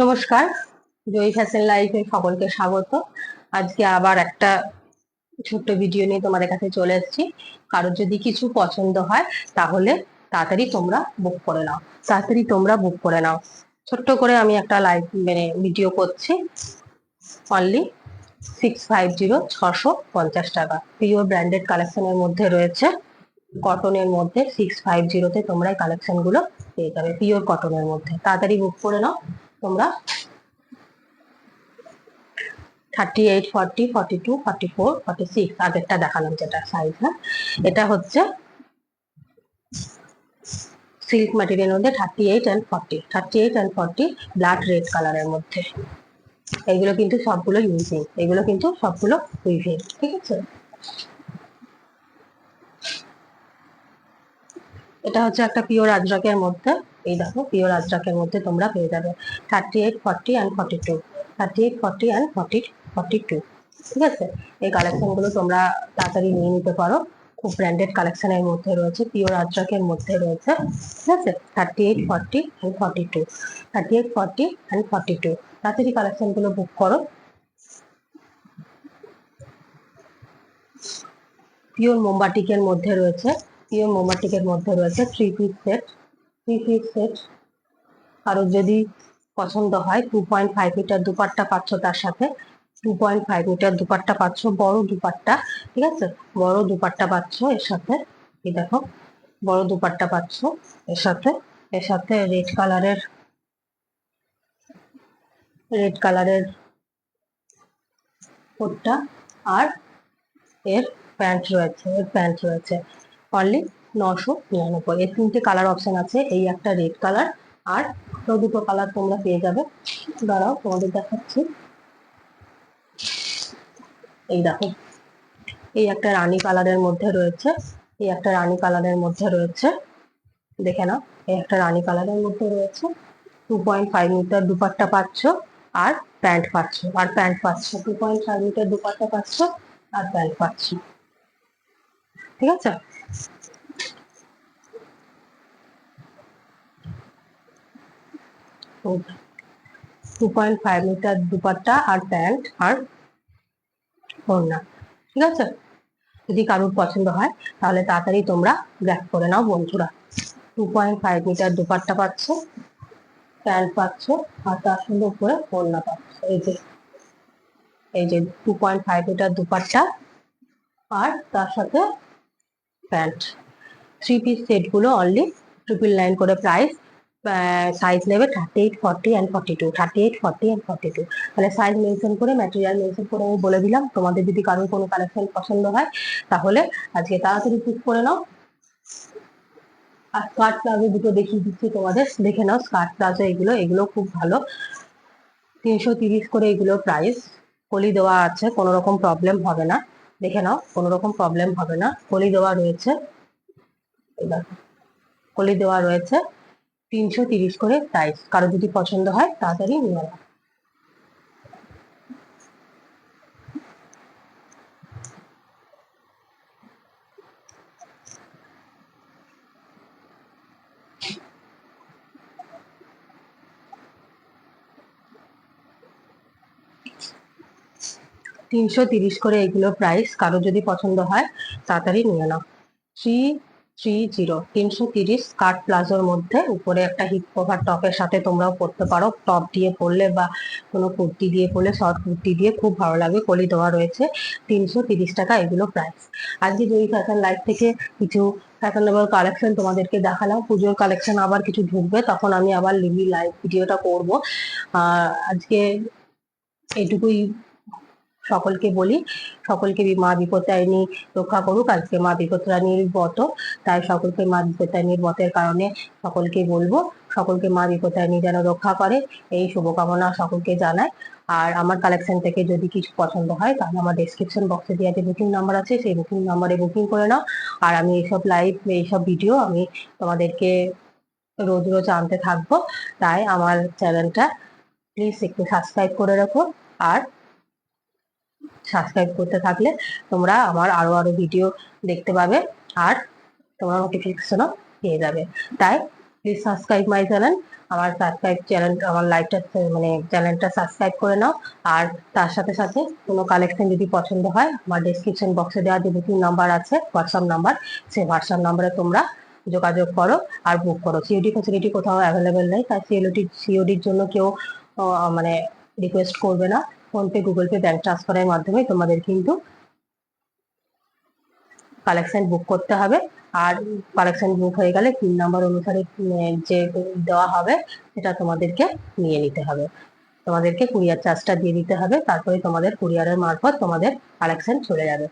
নমস্কার। জয়ী ফ্যাশন লাইফে সকলকে স্বাগত। আজকে আবার একটা ছোট্ট ভিডিও নিয়ে তোমাদের কাছে চলে এসেছি। কারোর যদি কিছু পছন্দ হয়, তাহলে তাড়াতাড়ি তোমরা বুক করে নাও। তাড়াতাড়ি তোমরা বুক করে নাও। ছোট্ট করে আমি একটা লাইভ মানে ভিডিও করছি। অনলি সিক্স ফাইভ জিরো ছশো পঞ্চাশ টাকা। পিওর ব্র্যান্ডেড কালেকশনের মধ্যে রয়েছে। কটনের মধ্যে সিক্স ফাইভ জিরোতে তোমরা এই কালেকশনগুলো পেয়ে যাবে। পিওর কটনের মধ্যে। তাড়াতাড়ি বুক করে নাও। তোমরা? Thirty eight forty forty two forty four forty six আগেরটা দেখালাম যেটা সাইজ হ্যাঁ? এটা হচ্ছে সিল্ক ম্যাটেরিয়ালের মধ্যে thirty eight and forty thirty eight and forty blood red কালারের মধ্যে। এইগুলো কিন্তু সবগুলো ইউজিং এগুলো কিন্তু সবগুলো উইভিং ঠিক আছে? এটা হচ্ছে একটা পিওর আজরাকের মধ্যে। এই দেখো পিওর আজরাকের মধ্যে তোমরা পেয়ে যাবে thirty eight forty and forty two thirty eight forty and forty forty two ঠিক আছে? এই কালেকশনগুলো তোমরা তাড়াতাড়ি নিয়ে নিতে পারো। খুব ব্র্যান্ডেড কালেকশনের মধ্যে রয়েছে পিওর আজরাকের মধ্যে রয়েছে। ঠিক আছে? Thirty eight forty and forty two thirty eight forty and forty two তাড়াতাড়ি কালেকশনগুলো বুক করো। পিওর মোমবাটিকের মধ্যে রয়েছে পিওর মোমবাটিকের মধ্যে রয়েছে three piece set three set কারোর যদি পছন্দ হয় two point five metre dupatta পাচ্ছ তার সাথে। Two point five metre dupatta পাচ্ছ, বড় দুপাট্টা, ঠিক আছে? বড় দুপাট্টা পাচ্ছ এর সাথে, এই দেখো, বড় দুপাট্টা পাচ্ছ এর সাথে। এর সাথে রেড কালারের রেড কালারের কোটটা আর এর প্যান্ট রয়েছে, এর প্যান্ট রয়েছে। অনলি নশো নিরানব্বই। এর তিনটে কালার অপশন আছে, এই একটা রেড কালার আর দুটো কালার তোমরা পেয়ে যাবে। দাঁড়াও, তোমাদের দেখাচ্ছি। এই দেখো, এই একটা রানী কালারের মধ্যে রয়েছে, এই একটা রানী কালারের মধ্যে রয়েছে। দেখে নাও, এই একটা রানী কালারের মধ্যে রয়েছে। Two point five metre dupatta পাচ্ছ আর প্যান্ট পাচ্ছ, আর প্যান্ট পাচ্ছ। Two point five metre dupatta পাচ্ছ আর প্যান্ট পাচ্ছ। ঠিক আছে? Two point five metre dupatta আর প্যান্ট আর ওড়না, ঠিক আছে? যদি কারোর পছন্দ হয়, তাহলে তাড়াতাড়ি তোমরা গ্র্যাপ করে নাও, বন্ধুরা। Two point five metre dupatta পাচ্ছ, প্যান্ট পাচ্ছ, আর তার সঙ্গে উপরে ওড়না পাচ্ছ। এই যে এই যে two point five metre dupatta আর তার সাথে প্যান্ট। থ্রি পিস সেটগুলো অনলি ট্রিপল নাইন করে প্রাইস সাইজ নেবে thirty eight forty and forty two thirty eight forty and forty two তাহলে সাইজ মেনশন করে ম্যাটেরিয়াল মেনশন করে আমি বলে দিলাম। তোমাদের যদি কারোর কোনো কালেকশন পছন্দ হয়, তাহলে আজকে তাড়াতাড়ি চুজ করে নাও। আর স্কার্ট প্লাজো দুটো দেখিয়ে দিচ্ছি তোমাদের। দেখে নাও স্কার্ট প্লাজো এগুলো এগুলো খুব ভালো। তিনশো তিরিশ করে এগুলো প্রাইস কলি দেওয়া আছে, কোনো রকম প্রবলেম হবে না। দেখে নাও, কোনো রকম প্রবলেম হবে না। কলি দেওয়া রয়েছে। কলি দেওয়া রয়েছে। তিনশো তিরিশ করে প্রাইস কারও যদি পছন্দ হয়, তাড়াতাড়ি নিয়ে নাও। তিনশো তিরিশ করে এগুলো প্রাইস কারও যদি পছন্দ হয়, তাড়াতাড়ি নিয়ে নাও। থ্রি থ্রি জিরো তিনশো তিরিশ স্কার্ট প্লাজোর মধ্যে উপরে একটা হিপ কভার টপের সাথে তোমরাও পরতে পারো। টপ দিয়ে পরলে বা কোনো কুর্তি দিয়ে পরলে শর্ট কুর্তি দিয়ে খুব ভালো লাগবে কলি দেওয়া রয়েছে তিনশো তিরিশ টাকা এগুলো প্রাইস আজকে জয়ী ফ্যাশন লাইফ থেকে কিছু ফ্যাশনেবল কালেকশন তোমাদেরকে দেখালাম, পুজোর কালেকশন আবার কিছু ঢুকবে, তখন আমি আবার লিভি লাইভ ভিডিওটা করব। আজকে এটুকুই সকলকে বলি, সকলকে মা বিপত্তারিণী রক্ষা করুক, আজকে মা বিপত্তারিণীর ব্রত, তাই সকলকে মা বিপত্তারিণীর ব্রতের কারণে সকলকে বলব, সকলকে মা বিপত্তারিণী যেন রক্ষা করে, এই শুভকামনা সকলকে জানায় আর আমার কালেকশন থেকে যদি কিছু পছন্দ হয়, তাহলে আমার ডেসক্রিপশন বক্সে দেওয়া যে বুকিং নাম্বার আছে, সেই বুকিং নাম্বারে বুকিং করে নাও। আর আমি এইসব লাইভ এইসব ভিডিও আমি তোমাদেরকে রোজ রোজ আনতে থাকব। তাই আমার চ্যানেলটা প্লিজ একটু সাবস্ক্রাইব করে রাখো। আর সাবস্ক্রাইব করতে থাকলে তোমরা আমার আরও আরও ভিডিও দেখতে পাবে আর তোমরা নোটিফিকেশনও পেয়ে যাবে। তাই প্লিজ সাবস্ক্রাইব মাই চ্যানেল আমার সাবস্ক্রাইব চ্যানেল আমার লাইভটা মানে চ্যানেলটা সাবস্ক্রাইব করে নাও। আর তার সাথে সাথে কোনো কালেকশন যদি পছন্দ হয়, আমার ডেসক্রিপশন বক্সে দেওয়া যে বুকিং নাম্বার আছে হোয়াটসঅ্যাপ নাম্বার সেই হোয়াটসঅ্যাপ নাম্বারে তোমরা যোগাযোগ করো আর বুক করো। সিওডি ফেসিলিটি কোথাও অ্যাভেলেবেল নেই, তাই সিওডি সিওডির জন্য কেউ মানে রিকোয়েস্ট করবে না। ফোনপে গুগল পে ব্যাংক ট্রান্সফারের মাধ্যমে তোমাদের কিন্তু কালেকশন বুক করতে হবে। আর কালেকশন বুক হয়ে গেলে পিন নাম্বার অনুসারে যে দেওয়া হবে সেটা তোমাদেরকে নিয়ে নিতে হবে। তোমাদেরকে কুরিয়ার চার্জটা দিয়ে দিতে হবে, তারপরে তোমাদের কুরিয়ারের মারফত তোমাদের কালেকশন চলে যাবে।